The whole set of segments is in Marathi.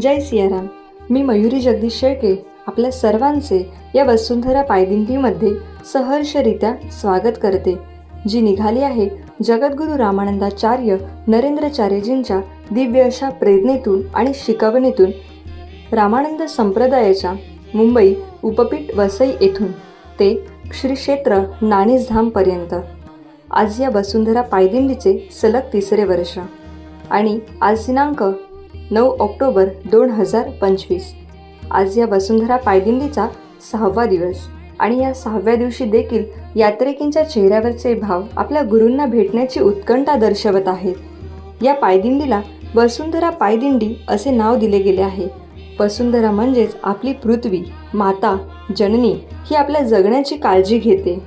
जय सियाराम. मी मयुरी जगदीश शेळके आपल्या सर्वांचे या वसुंधरा पायदिंडीमध्ये सहर्षरित्या स्वागत करते. जी निघाली आहे जगद्गुरू रामानंदाचार्य नरेंद्रचार्यजींच्या दिव्य अशा प्रेरणेतून आणि शिकवणीतून रामानंद संप्रदायाच्या मुंबई उपपीठ वसई येथून ते श्री क्षेत्र नाणेसधामपर्यंत आज या वसुंधरा पायदिंडीचे सलग तिसरे वर्ष. आणि आज दिनांक नऊ ऑक्टोबर दोन हजार पंचवीस. आज या वसुंधरा पायदिंडीचा सहावा दिवस आणि या सहाव्या दिवशी देखील यात्रेकींच्या चेहऱ्यावरचे भाव आपल्या गुरूंना भेटण्याची उत्कंठा दर्शवत आहेत या पायदिंडीला वसुंधरा पायदिंडी असे नाव दिले गेले आहे. वसुंधरा म्हणजेच आपली पृथ्वी माता जननी ही आपल्या जगण्याची काळजी घेते.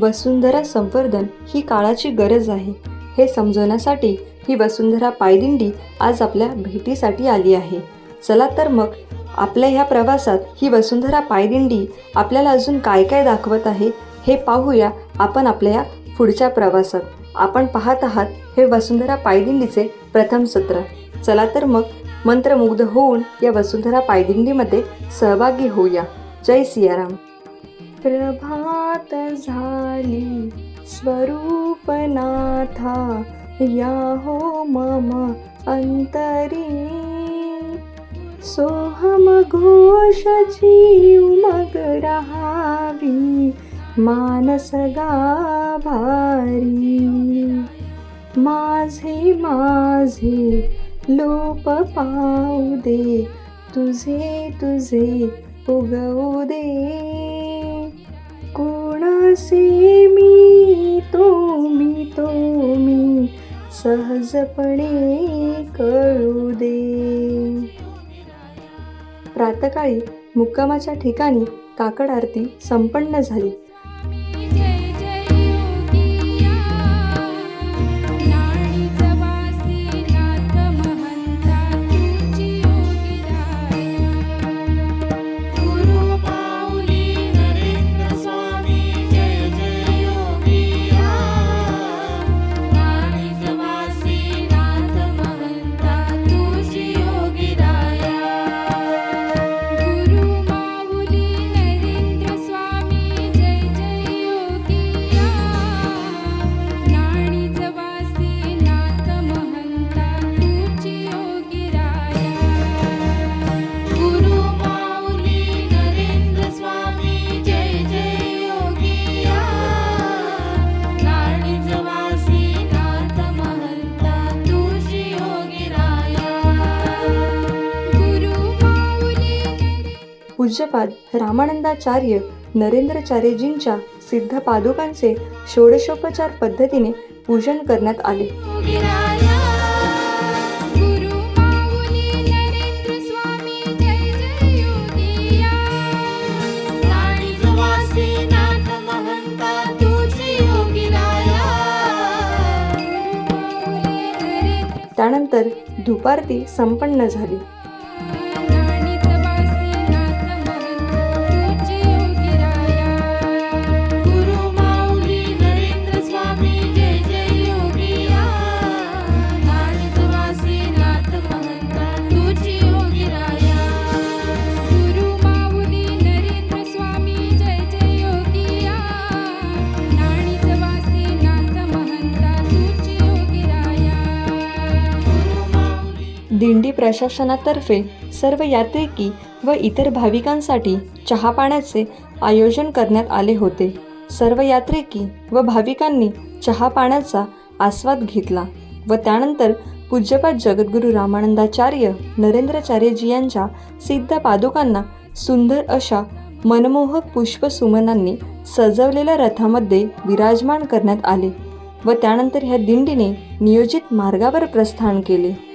वसुंधरा संवर्धन ही काळाची गरज आहे हे समजवण्यासाठी ही वसुंधरा पायदिंडी आज आपल्या भेटीसाठी आली आहे. चला तर मग आपल्या ह्या प्रवासात ही वसुंधरा पायदिंडी आपल्याला अजून काय काय दाखवत आहे हे पाहूया आपण आपल्या या पुढच्या प्रवासात. आपण पाहत आहात हे वसुंधरा पायदिंडीचे प्रथम सत्र. चला तर मग मंत्रमुग्ध होऊन या वसुंधरा पायदिंडीमध्ये सहभागी होऊया. जय सियाराम. प्रभात झाली स्वरूपनाथा या हो मम अंतरी. सोहम घोष जीव मग रहावी मानस गाभारी. माझे माझे लोप पाऊ दे तुझे तुझे उगवू दे. कोणासे मी तो मी तो मी सहजपणे कळू दे. प्रातकाळी मुक्कामाच्या ठिकाणी काकड आरती संपन्न झाली. पूज्यपाद रामानंदाचार्य नरेंद्रचार्यजींच्या सिद्ध पादुकांचे षोडशोपचार पद्धतीने पूजन करण्यात आले. योगिराया गुरु माऊली नरेंद्र दिंडी प्रशासनातर्फे सर्व यात्रिकी व इतर भाविकांसाठी चहापाण्याचे आयोजन करण्यात आले होते. सर्व यात्रिकी व भाविकांनी चहापाण्याचा आस्वाद घेतला व त्यानंतर पूज्यपाद जगद्गुरू रामानंदाचार्य नरेंद्राचार्यजी यांच्या सिद्ध पादुकांना सुंदर अशा मनमोहक पुष्पसुमनांनी सजवलेल्या रथामध्ये विराजमान करण्यात आले व त्यानंतर ह्या दिंडीने नियोजित मार्गावर प्रस्थान केले.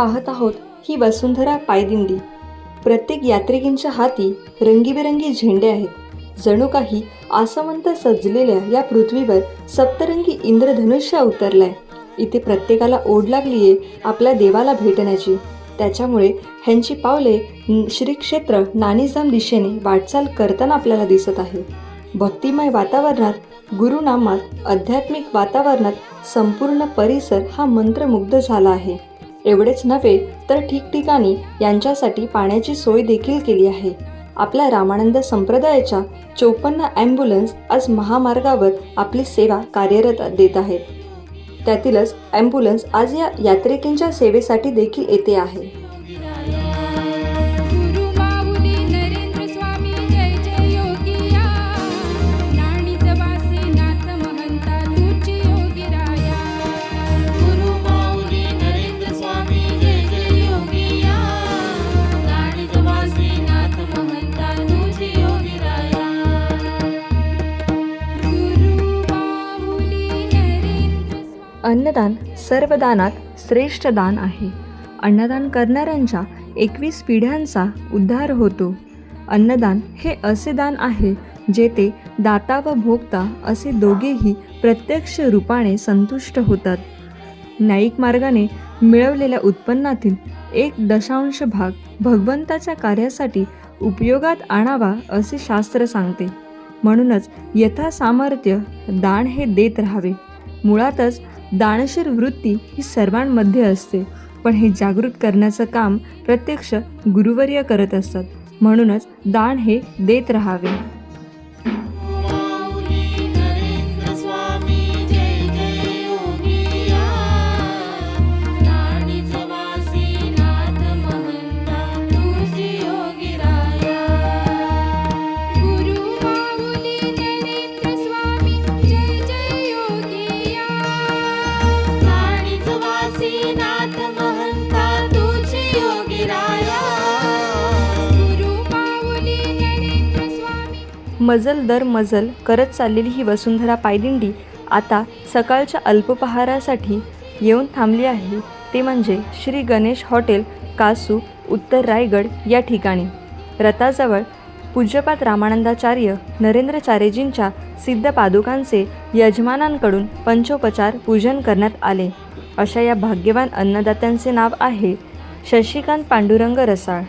पाहत आहोत ही वसुंधरा पायदिंडी. प्रत्येक यात्रिकींच्या हाती रंगीबेरंगी झेंडे आहेत. जणू काही आसमंत सजलेल्या या पृथ्वीवर सप्तरंगी इंद्रधनुष्य अवतरलाय इथे प्रत्येकाला ओढ लागलीये आपल्या देवाला भेटण्याची. त्याच्यामुळे ह्यांची पावले श्रीक्षेत्र श्री क्षेत्र नानीजाम दिशेने वाटचाल करताना आपल्याला दिसत आहे. भक्तिमय वातावरणात गुरुनामात आध्यात्मिक वातावरणात संपूर्ण परिसर हा मंत्रमुग्ध झाला आहे. एवढेच नव्हे तर ठिकठिकाणी यांच्यासाठी पाण्याची सोय देखील केली आहे. आपल्या रामानंद संप्रदायाच्या चोपन्न ॲम्ब्युलन्स आज महामार्गावर आपली सेवा कार्यरत देत आहेत. त्यातीलच ॲम्ब्युलन्स आज या यात्रिकेंच्या सेवेसाठी देखील येते आहे. अन्नदान सर्व दानात श्रेष्ठ दान आहे. अन्नदान करणाऱ्यांच्या एकवीस पिढ्यांचा उद्धार होतो. अन्नदान हे असे दान आहे जेथे दाता व भोगता असे दोघेही प्रत्यक्ष रूपाने संतुष्ट होतात. न्यायिक मार्गाने मिळवलेल्या उत्पन्नातील एक दशांश भाग भगवंताच्या कार्यासाठी उपयोगात आणावा असे शास्त्र सांगते. म्हणूनच यथासामर्थ्य दान हे देत राहावे. मुळातच दानशीर वृत्ती ही सर्वांमध्ये असते. पण हे जागृत करण्याचं काम प्रत्यक्ष गुरुवर्य करत असतात. म्हणूनच दान हे देत राहावे. मजल दर मजल करत चाललेली ही वसुंधरा पायदिंडी आता सकाळच्या अल्पपहारासाठी येऊन थांबली आहे. ते म्हणजे श्री गणेश हॉटेल कासू उत्तर रायगड या ठिकाणी. रथाजवळ पूज्यपात रामानंदाचार्य नरेंद्रचार्यजींच्या सिद्ध पादुकांचे यजमानांकडून पंचोपचार पूजन करण्यात आले. अशा या भाग्यवान अन्नदात्यांचे नाव आहे शशिकांत पांडुरंग रसाळ.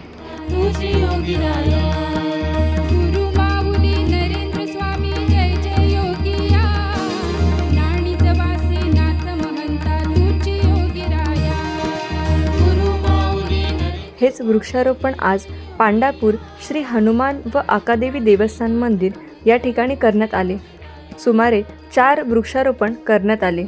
हेच वृक्षारोपण आज पांडापूर श्री हनुमान व आकादेवी देवस्थान मंदिर या ठिकाणी करण्यात आले. सुमारे चार वृक्षारोपण करण्यात आले.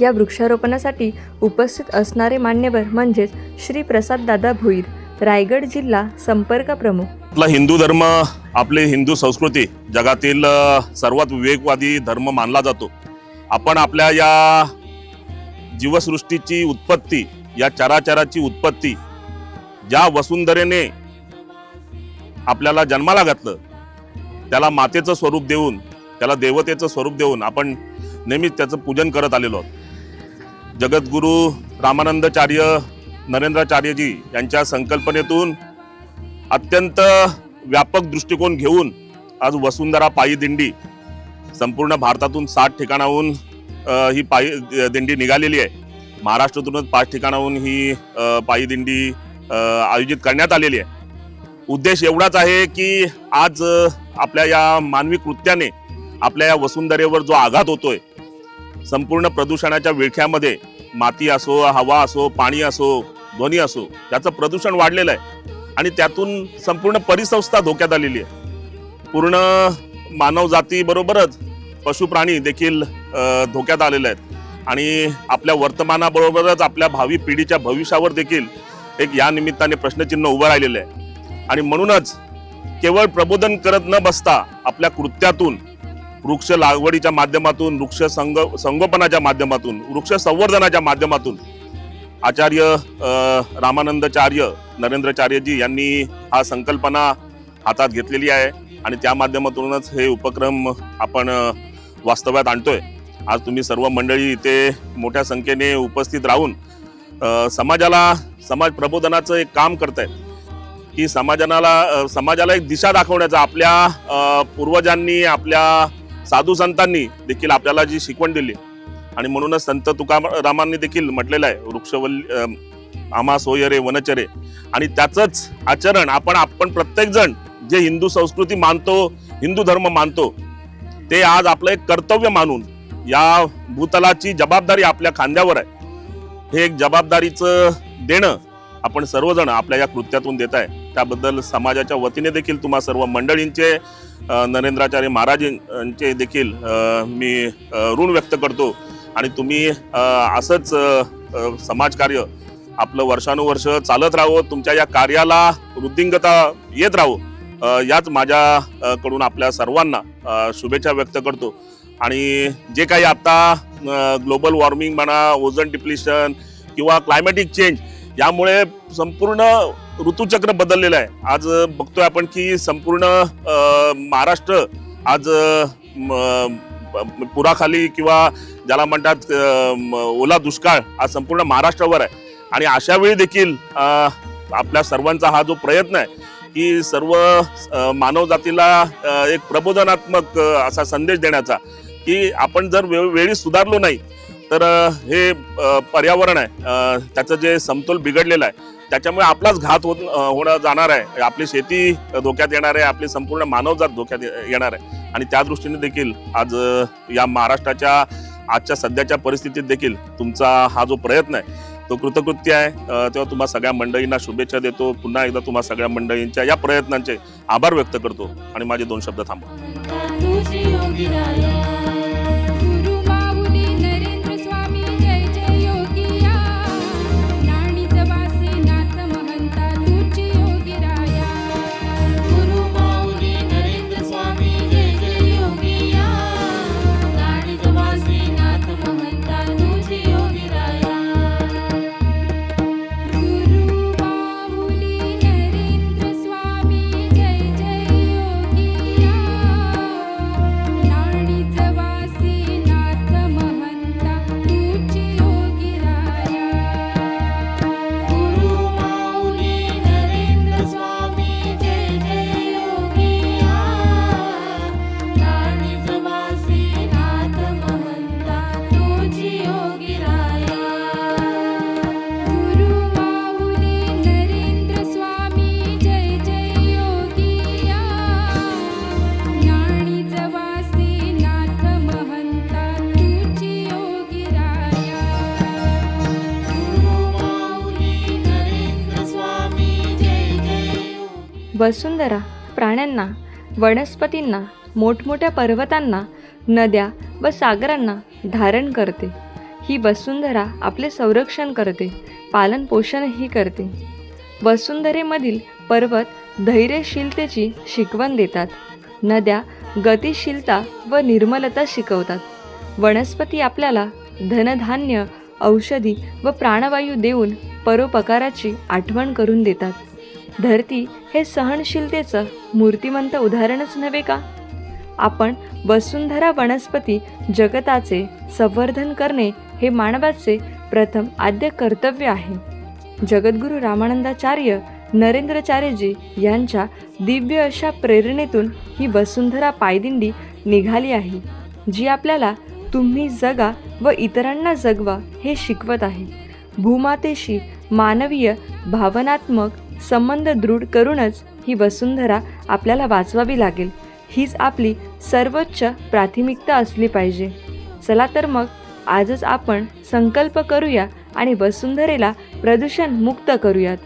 या वृक्षारोपणासाठी उपस्थित असणारे मान्यवर म्हणजेच श्री प्रसाद दादा भोईर रायगड जिल्हा संपर्क प्रमुख. आपला हिंदू धर्म आपली हिंदू संस्कृती जगातील सर्वात विवेकवादी धर्म मानला जातो. आपण आपल्या या जीवसृष्टीची उत्पत्ती या चराचराची उत्पत्ती ज्या वसुंधरेने आपल्याला जन्माला घातलं त्याला मातेचं स्वरूप देऊन त्याला देवतेचं स्वरूप देऊन आपण नेहमीच त्याचं पूजन करत आलेलो आहोत. जगद्गुरू रामानंदचार्य नरेंद्राचार्यजी यांच्या संकल्पनेतून अत्यंत व्यापक दृष्टिकोन घेऊन आज वसुंधरा पायी दिंडी संपूर्ण भारतातून सात ठिकाणाहून ही पायी दिंडी निघालेली आहे. महाराष्ट्रातूनच पाच ठिकाणाहून ही पायी दिंडी आयोजित करण्यात आलेली आहे. उद्देश एवढाच आहे की आज आपल्या या मानवी कृत्याने आपल्या या वसुंधरेवर जो आघात होतोय संपूर्ण प्रदूषणाच्या विळख्यामध्ये माती असो हवा असो पाणी असो ध्वनी असो याचं प्रदूषण वाढलेलं आहे. आणि त्यातून संपूर्ण परिसंस्था धोक्यात आलेली आहे. पूर्ण मानवजातीबरोबरच पशुप्राणी पशु प्राणी देखील धोक्यात आलेले आहेत. आणि आपल्या वर्तमानाबरोबरच आपल्या भावी पिढीच्या भविष्यावर देखील एक या निमित्ताने प्रश्नचिन्ह उभं राहिलेलं आहे. आणि म्हणूनच केवळ प्रबोधन करत न बसता आपल्या कृत्यातून वृक्ष लागवडीच्या माध्यमातून वृक्ष संग संगोपनाच्या माध्यमातून वृक्ष संवर्धनाच्या माध्यमातून आचार्य रामानंदचार्य नरेंद्रचार्यजी यांनी हा संकल्पना हातात घेतलेली आहे. आणि त्या माध्यमातूनच हे उपक्रम आपण वास्तव्यात आणतोय. आज तुम्ही सर्व मंडळी इथे मोठ्या संख्येने उपस्थित राहून समाजाला समाज प्रबोधनाचं एक काम करत आहेत की समाजाला समाजाला एक दिशा दाखवण्याचा आपल्या पूर्वजांनी आपल्या साधू संतांनी देखील आपल्याला जी शिकवण दिली. आणि म्हणूनच संत तुकारामांनी देखील म्हटलेलं आहे वृक्षवल्ली आम्हा सोयरे वनचरे आणि त्याचंच आचरण आपण आपण प्रत्येकजण जे हिंदू संस्कृती मानतो हिंदू धर्म मानतो ते आज आपलं एक कर्तव्य मानून या भूतलाची जबाबदारी आपल्या खांद्यावर आहे. हे एक जबाबदारीचं देणं आपण सर्वजण आपल्या या कृत्यातून देत आहे. त्याबद्दल समाजाच्या वतीने देखील तुम्हा सर्व मंडळींचे नरेंद्राचार्य महाराजांचे देखील मी ऋण व्यक्त करतो. आणि तुम्ही असंच समाजकार्य आपलं वर्षानुवर्ष चालत राहावं तुमच्या या कार्याला वृद्धिंगता येत राहो याच माझ्याकडून आपल्या सर्वांना शुभेच्छा व्यक्त करतो. आणि जे काही आता ग्लोबल वॉर्मिंग म्हणा ओझन डिप्लिशन किंवा क्लायमॅटिक चेंज यामुळे संपूर्ण ऋतुचक्र बदललेलं आहे. आज बघतोय आपण की संपूर्ण महाराष्ट्र आज पुराखाली किंवा ज्याला म्हणतात ओला दुष्काळ आज संपूर्ण महाराष्ट्रावर आहे. आणि अशा वेळी देखील आपल्या सर्वांचा हा जो प्रयत्न आहे की सर्व मानवजातीला एक प्रबोधनात्मक असा संदेश देण्याचा की आपण जर वे- वेळी सुधारलो नाही तर हे पर्यावरण आहे. त्याचं जे समतोल बिघडलेलं आहे त्याच्यामुळे आपलाच घात होत होणं जाणार आहे. आपली शेती धोक्यात येणार आहे आपली संपूर्ण मानवजात धोक्यात येणार आहे. आणि त्या दृष्टीने देखील आज या महाराष्ट्राच्या आजच्या सध्याच्या परिस्थितीत देखील तुमचा हा जो प्रयत्न आहे तो कृतकृत्य आहे. तेव्हा तुम्हा सगळ्या मंडळींना शुभेच्छा देतो. पुन्हा एकदा तुम्हा सगळ्या मंडळींच्या या प्रयत्नांचे आभार व्यक्त करतो. आणि माझे दोन शब्द थांबतो वसुंधरा प्राण्यांना वनस्पतींना मोठमोठ्या पर्वतांना नद्या व सागरांना धारण करते. ही वसुंधरा आपले संरक्षण करते पालनपोषणही करते. वसुंधरेमधील पर्वत धैर्यशीलतेची शिकवण देतात. नद्या गतिशीलता व निर्मलता शिकवतात. वनस्पती आपल्याला धनधान्य औषधी व प्राणवायू देऊन परोपकाराची आठवण करून देतात. धरती हे सहनशीलतेचं मूर्तिमंत उदाहरणच नव्हे का? आपण वसुंधरा वनस्पती जगताचे संवर्धन करणे हे मानवाचे प्रथम आद्य कर्तव्य आहे. जगद्गुरू रामानंदाचार्य नरेंद्रचार्यजी यांच्या दिव्य अशा प्रेरणेतून ही वसुंधरा पायदिंडी निघाली आहे जी आपल्याला तुम्ही जगा व इतरांना जगवा हे शिकवत आहे. भूमातेशी मानवीय भावनात्मक संबंध दृढ करूनच ही वसुंधरा आपल्याला वाचवावी लागेल. हीच आपली सर्वोच्च प्राथमिकता असली पाहिजे. चला तर मग आजच आपण संकल्प करूया आणि वसुंधरेला प्रदूषण मुक्त करूयात.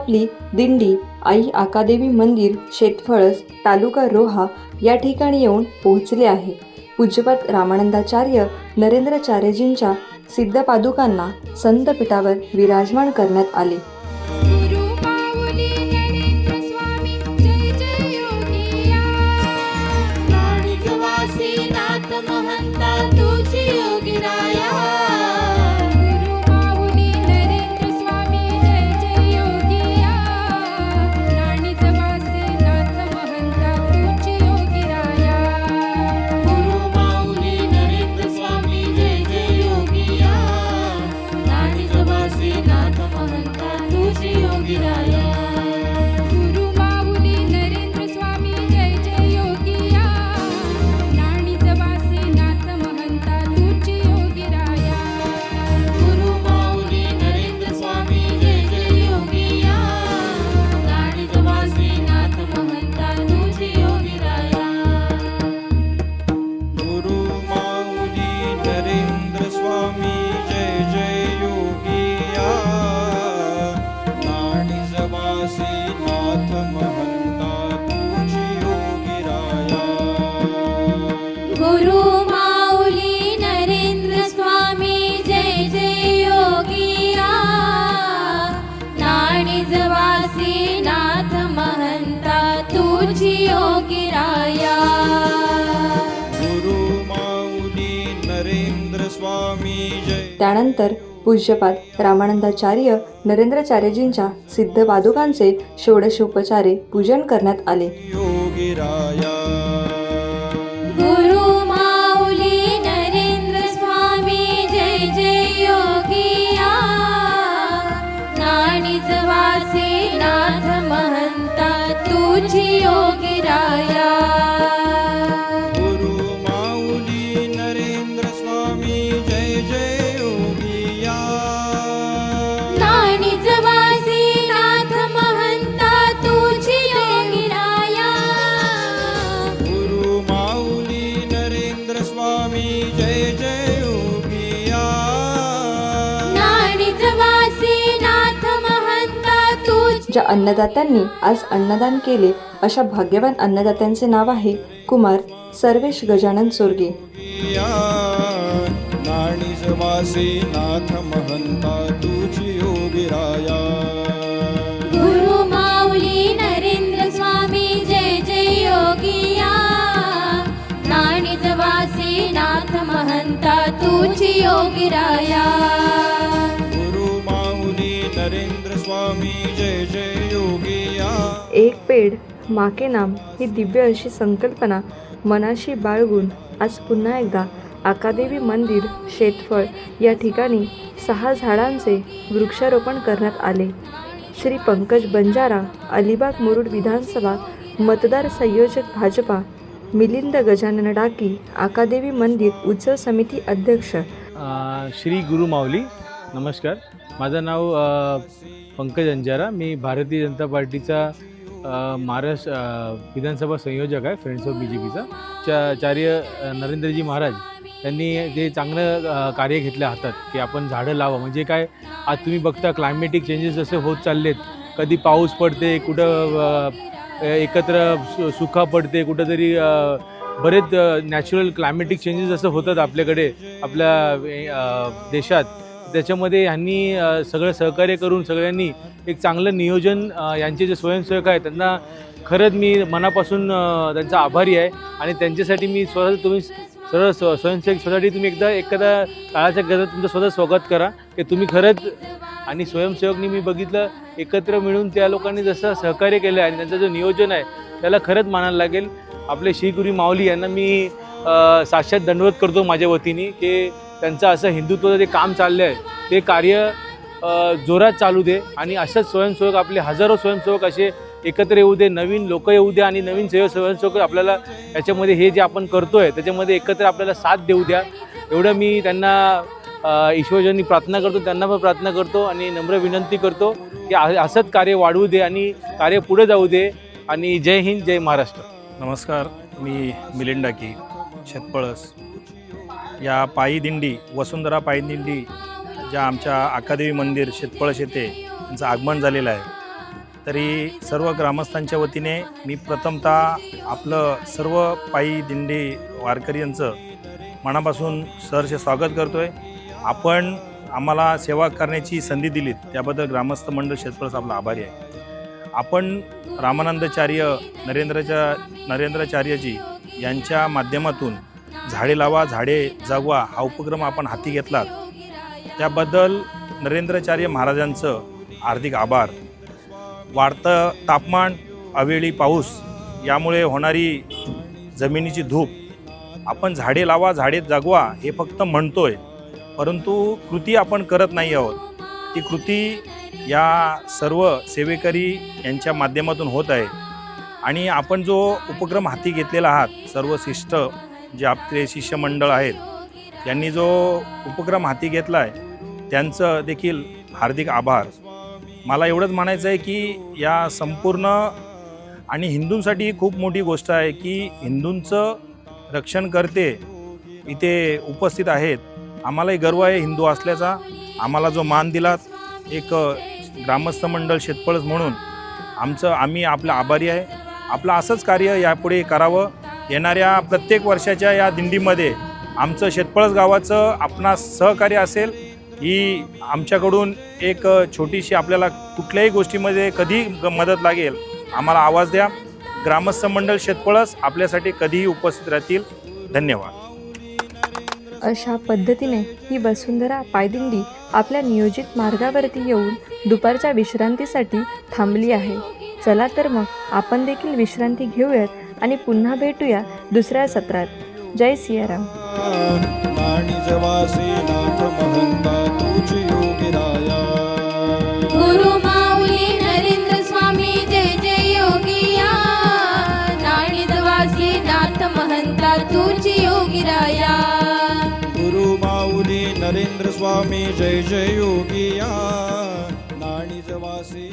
आपली दिंडी आई आकादेवी मंदिर शेतफळस तालुका रोहा या ठिकाणी येऊन पोहोचले आहे. पूज्यपात रामानंदाचार्य नरेंद्रचार्यजींच्या सिद्ध पादुकांना संतपीठावर विराजमान करण्यात आले. त्यानंतर पूज्यपाद रामानंदाचार्य नरेंद्रचार्यजींच्या सिद्ध पादुकांचे षोडशोपचारे पूजन करण्यात आले. योगिराया. गुरु माऊली नरेंद्र स्वामी जय जय योगिया. नाणीजवासी नाथ महंता तुझी योगिराया. गुरु ज्या अन्नदात्यांनी आज अन्नदान केले अशा भाग्यवान अन्नदात्यांचे नाव आहे कुमार सर्वेश गजानन चोरगे नाथ महंता तुझी योगिराया गुरु माऊली नरेंद्र स्वामी जय जय योगिया नाणीजवासी नाथ महंता तुझी योगिराया गुरु माऊली नरेंद्र एक पेड माके नाम ही दिव्य अशी संकल्पना मनाशी बाळगून आज पुन्हा एकदा आकादेवी मंदिर शेतफळ या ठिकाणी सहा झाडांचे वृक्षारोपण करण्यात आले. श्री पंकज बंजारा अलिबाग मुरुड विधानसभा मतदार संयोजक भाजपा मिलिंद गजानन डाकी आकादेवी मंदिर उत्सव समिती अध्यक्ष. श्री गुरु माऊली नमस्कार. माझं नाव पंकज अंजारा. मी भारतीय जनता पार्टीचा महाराष्ट्र विधानसभा संयोजक आहे फ्रेंड्स ऑफ बी जे पीचा चा. चार्य नरेंद्रजी महाराज त्यांनी जे चांगलं कार्य घेतलं हातात की आपण झाडं लावा म्हणजे काय आज तुम्ही बघता क्लायमेटिक चेंजेस जसे होत चाललेत. कधी पाऊस पडते कुठं एकत्र सु पडते कुठंतरी बरेच नॅचरल क्लायमेटिक चेंजेस जसं होतात आपल्याकडे आपल्या देशात. त्याच्यामध्ये ह्यांनी सगळं सहकार्य करून सगळ्यांनी एक चांगलं नियोजन यांचे जे स्वयंसेवक आहेत त्यांना खरंच मी मनापासून त्यांचा आभारी आहे. आणि त्यांच्यासाठी मी स्वतः तुम्ही सरळ स्व स्वयंसेवक सोसायटी तुम्ही एकदा एखादा काळाच्या गरजा तुमचं स्वतः स्वागत करा की तुम्ही खरंच आणि स्वयंसेवकनी मी बघितलं एकत्र मिळून त्या लोकांनी जसं सहकार्य केलं आहे आणि त्यांचं जो नियोजन आहे त्याला खरंच मानायला लागेल. आपले श्रीगुरी माऊली यांना मी साक्षात दंडवत करतो माझ्या वतीने की त्यांचं असं हिंदुत्वाचं जे काम चाललं आहे ते कार्य जोरात चालू दे आणि असंच स्वयंसेवक आपले हजारो स्वयंसेवक असे एकत्र येऊ दे नवीन लोक येऊ दे आणि नवीन सेव स्वयंसेवक आपल्याला याच्यामध्ये हे जे आपण करतो आहे त्याच्यामध्ये एकत्र आपल्याला साथ देऊ द्या. एवढं मी त्यांना ईश्वरजनी प्रार्थना करतो त्यांना पण प्रार्थना करतो आणि नम्र विनंती करतो की असंच कार्य वाढवू दे आणि कार्य पुढे जाऊ दे आणि जय हिंद जय महाराष्ट्र. नमस्कार मी मिलिंडाकी शेतपळस. या पायी दिंडी वसुंधरा पायी दिंडी ज्या आमच्या आकादेवी मंदिर शेतपळस येथे यांचं आगमन झालेलं आहे. तरी सर्व ग्रामस्थांच्या वतीने मी प्रथमतः आपलं सर्व पायी दिंडी वारकरी यांचं मनापासून सहर्ष स्वागत करतो आहे आपण आम्हाला सेवा करण्याची संधी दिलीत त्याबद्दल ग्रामस्थ मंडळ शेतकऱ्याचा आपला आभारी आहे. आपण रामानंदचार्य नरेंद्रच्या नरेंद्राचार्यजी यांच्या माध्यमातून झाडे लावा झाडे जगवा हा उपक्रम आपण हाती घेतलात. त्याबद्दल नरेंद्राचार्य महाराजांचं हार्दिक आभार. वाढतं तापमान अवेळी पाऊस यामुळे होणारी जमिनीची धूप. आपण झाडे लावा झाडे जगवा हे फक्त म्हणतो आहे परंतु कृती आपण करत नाही आहोत. ती कृती या सर्व सेवेकरी यांच्या माध्यमातून होत आहे. आणि आपण जो उपक्रम हाती घेतलेला आहात सर्व शिष्ट जे आपले शिष्यमंडळ आहेत यांनी जो उपक्रम हाती घेतला आहे त्यांचं देखील हार्दिक आभार. मला एवढंच म्हणायचं आहे की या संपूर्ण आणि हिंदूंसाठी ही खूप मोठी गोष्ट आहे की हिंदूंचं रक्षण करते इथे उपस्थित आहेत. आम्हालाही गर्व आहे हिंदू असल्याचा. आम्हाला जो मान दिलात एक ग्रामस्थ मंडळ शेतपळस म्हणून आमचं आम्ही आपलं आभारी आहे. आपलं असंच कार्य यापुढे करावं. येणाऱ्या प्रत्येक वर्षाच्या या दिंडीमध्ये आमचं शेतपळस गावाचं आपणास सहकार्य असेल ही आमच्याकडून एक छोटीशी आपल्याला कुठल्याही गोष्टीमध्ये कधी मदत लागेल आम्हाला आवाज द्या. ग्रामस्थ मंडळ शेतपळस आपल्यासाठी कधीही उपस्थित राहतील. धन्यवाद. अशा पद्धतीने ही वसुंधरा पायदिंडी आपल्या नियोजित मार्गावरती येऊन दुपारच्या विश्रांतीसाठी थांबली आहे. चला तर मग आपण देखील विश्रांती घेऊयात. आणि पुन्हा भेटूया दुसऱ्या सत्रात. जय सियाराम. नाणी जवासी नाथ महंता तुझी योगिराया गुरु माऊली नरेंद्र स्वामी जय जय योगिया नाणिजवासी नाथ महंता तुझी योगिराया गुरु माऊली नरेंद्र स्वामी जय जय योगिया नाणी जवासी